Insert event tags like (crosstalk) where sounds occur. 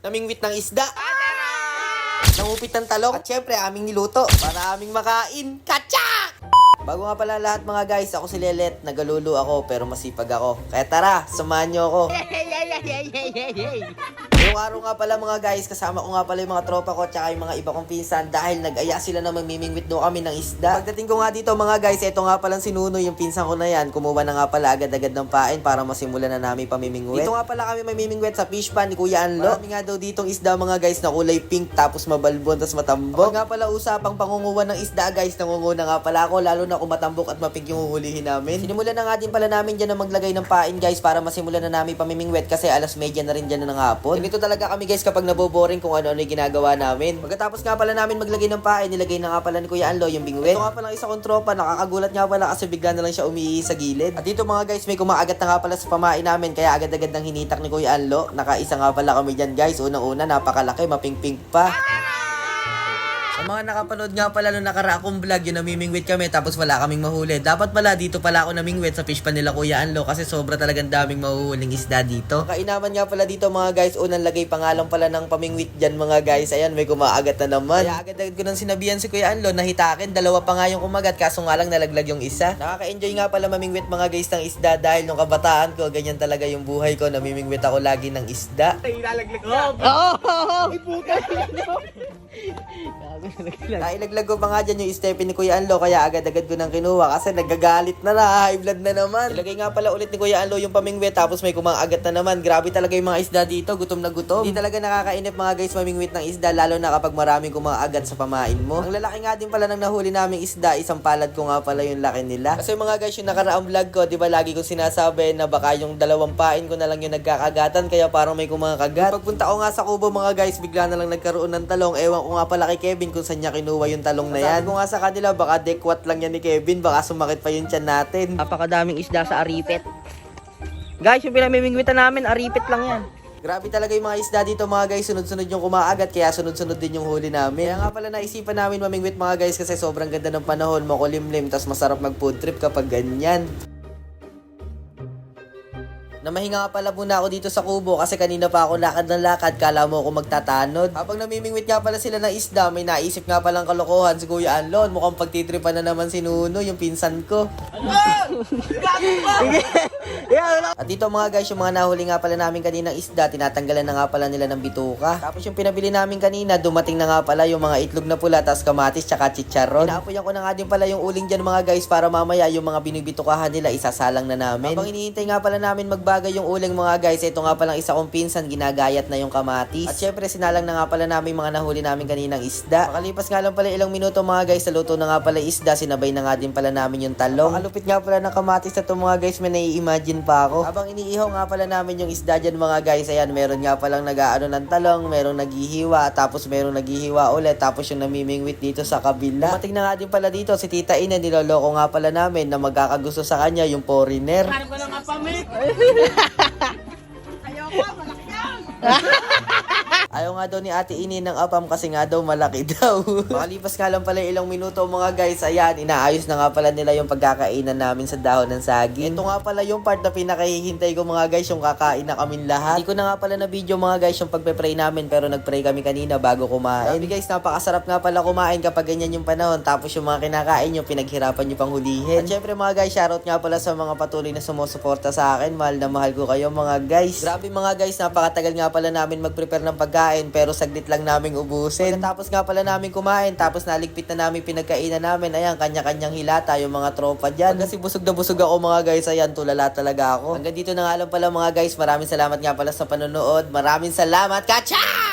namingwit ng isda. Nangupit ng talong. At syempre, aming niluto para aming makain. Katsak! Bago nga pala lahat mga guys, ako si Lelet. Nagalulu ako pero masipag ako. Kaya tara, samahan nyo ako. (laughs) Yung araw nga pala mga guys, kasama ko nga pala yung mga tropa ko tsaka yung mga iba kong pinsan dahil nag-aya sila na mamimingwit daw kami ng isda. Pagdating ko nga dito mga guys, eto nga palang sinuno yung pinsan ko na yan. Kumuha na nga pala agad-agad ng pain para masimulan na namin pamimingwit. Dito nga pala kami mamimingwit sa fish pan ni Kuya Anlo. Marami nga daw ditong isda mga guys na kulay pink tapos mabalbon tapos matambok. Pag nga pala usapang pangunguha ng isda guys, nangunguna nga pala ako lalo na kung matambok at mapink yung huhulihin namin. Sinimulan na nga din pala namin dyan na maglagay ng pain guys para masimulan na namin pamimingwit kasi alas medya na rin dyan ng hapon. Ganito talaga kami guys kapag naboboring kung ano-ano yung ginagawa namin. Pagkatapos nga pala namin maglagay ng pain, nilagay na nga pala ni Kuya Anlo yung bingwit. Ito nga pala isa kong tropa, nakakagulat nga pala kasi bigla na lang siya umiihi sa gilid. At dito mga guys, may kumaagat na nga pala sa pamain namin kaya agad-agad nang hinitak ni Kuya Anlo. Nakaisa nga pala kami dyan guys. Unang-una, napakalaki, maping-pink pa. Sa mga nakapanood nga pala nung nakaraakong vlog, yung namimingwit kami tapos wala kaming mahuli. Dapat pala dito pala ako namingwit sa fish pan nila Kuya Anlo kasi sobra talagang daming mahuhuling isda dito. Kainaman nga pala dito mga guys, unang lagay pangalan pala ng pamingwit dyan mga guys. Ayan, may kumaagat na naman. Kaya agad-agad ko nang sinabihan si Kuya Anlo na hitakin, dalawa pa nga yung kumagat kaso nga lang nalaglag yung isa. Nakaka-enjoy nga pala mamingwit mga guys ng isda dahil nung kabataan ko, ganyan talaga yung buhay ko, namimingwit ako lagi ng isda. Nailaglag ko pa nga dyan yung Stephen ni Kuya Anlo kaya agad-agad ko nang kinuha kasi nagagalit na na, high blood na naman. Ilagay nga pala ulit ni Kuya Anlo yung pamingwit tapos may kumaagat na naman. Grabe talaga yung mga isda dito, gutom na gutom. Hindi talaga nakakainip mga guys mamingwit ng isda lalo na kapag maraming kumaagat sa pamain mo. Ang lalaki nga din pala ng nahuli naming isda, isang palad ko nga pala yung laki nila. Kasi mga guys yung nakaraang vlog ko, di ba lagi kong sinasabi na baka yung dalawang pain ko na lang yung nagkakagatan kaya parang may kumakagat. Pagpunta ko nga sa kubo mga guys, bigla na lang nagkaroon ng talong. Ewan ko nga pala kay Kevin kung saan niya kinuha yung talong na yan. Sabi ko nga sa kanila, baka dekwat lang yan ni Kevin, baka sumakit pa yung tiyan natin. Napakadaming isda sa aripet. Guys, yung pinamimingwitan namin, aripet lang yan. Grabe talaga yung mga isda dito mga guys, sunod-sunod yung kumaagat kaya sunod-sunod din yung huli namin. Kaya nga pala naisipan namin mamingwit mga guys kasi sobrang ganda ng panahon, makulimlim, tas masarap mag food trip kapag ganyan. Namahinga nga pala muna ako dito sa kubo kasi kanina pa ako lakad ng lakad, kala mo ako magtatanod. Habang namimingwit nga pala sila ng isda, may naisip nga palang kalokohan si Kuya Anlon. Mukhang pagtitripan na naman si Nuno, yung pinsan ko. (laughs) At dito mga guys, yung mga nahuli nga pala namin kanina isda, tinatanggalan na nga pala nila ng bituka. Tapos yung pinabili namin kanina, dumating na nga pala yung mga itlog na pula, tas kamatis, tsaka chicharon. Inaapoyan ko na nga din pala yung uling dyan mga guys, para mamaya yung mga binibitukahan nila, isasalang na namin. Habang hinihintay nga pala namin magbagay yung uling mga guys, ito nga palang isa kong pinsan, ginagayat na yung kamatis. At syempre, sinalang na nga pala namin mga nahuli namin kaninang isda. Makalipas nga lang pala ilang minuto mga guys, sa luto na nga pala isda, sinabay na nga din pala namin yung talong. Makalupit nga pala ng kamatis na to mga guys, may nai-imagine pa ako. Habang iniihaw nga pala namin yung isda dyan mga guys, ayan, meron nga palang nag-aano ng talong, merong naghihiwa, tapos merong naghihiwa ulit, tapos yung namimingwit dito sa kabila. Dumating na nga din pala dito si Tita Ina, niloloko nga pala namin na magkakagusto sa kanya yung foreigner. (laughs) Ayoko, malaki yan. (laughs) Ayaw nga daw ni Ate Ini ng apam kasi nga daw malaki daw. (laughs) Makalipas nga lang pala ilang minuto mga guys, ayan, inaayos na nga pala nila yung pagkakainan namin sa dahon ng saging. Ito nga pala yung part na pinakahihintay ko mga guys, yung kakain na kaming lahat. Hindi ko na nga pala na video mga guys yung pagpe-pray namin pero nag-pray kami kanina bago kumain. Grabe guys, napakasarap nga pala kumain kapag ganyan yung panahon tapos yung mga kinakain yung pinaghirapan nyo pang hulihin. At syempre mga guys, shoutout nga pala sa mga patuloy na sumusuporta sa akin. Mahal na mahal ko kayo mga guys. Grabe mga guys, napakatagal nga pala namin mag-prepare ng pagkain pero saglit lang namin ubusin. Tapos nga pala namin kumain tapos naligpit na namin pinagkainan namin. Ayan, kanya-kanyang hilata yung mga tropa dyan. Kasi busog na busog ako mga guys. Ayan, tulala talaga ako. Hanggang dito na nga lang pala mga guys. Maraming salamat nga pala sa panonood. Maraming salamat. Kacha!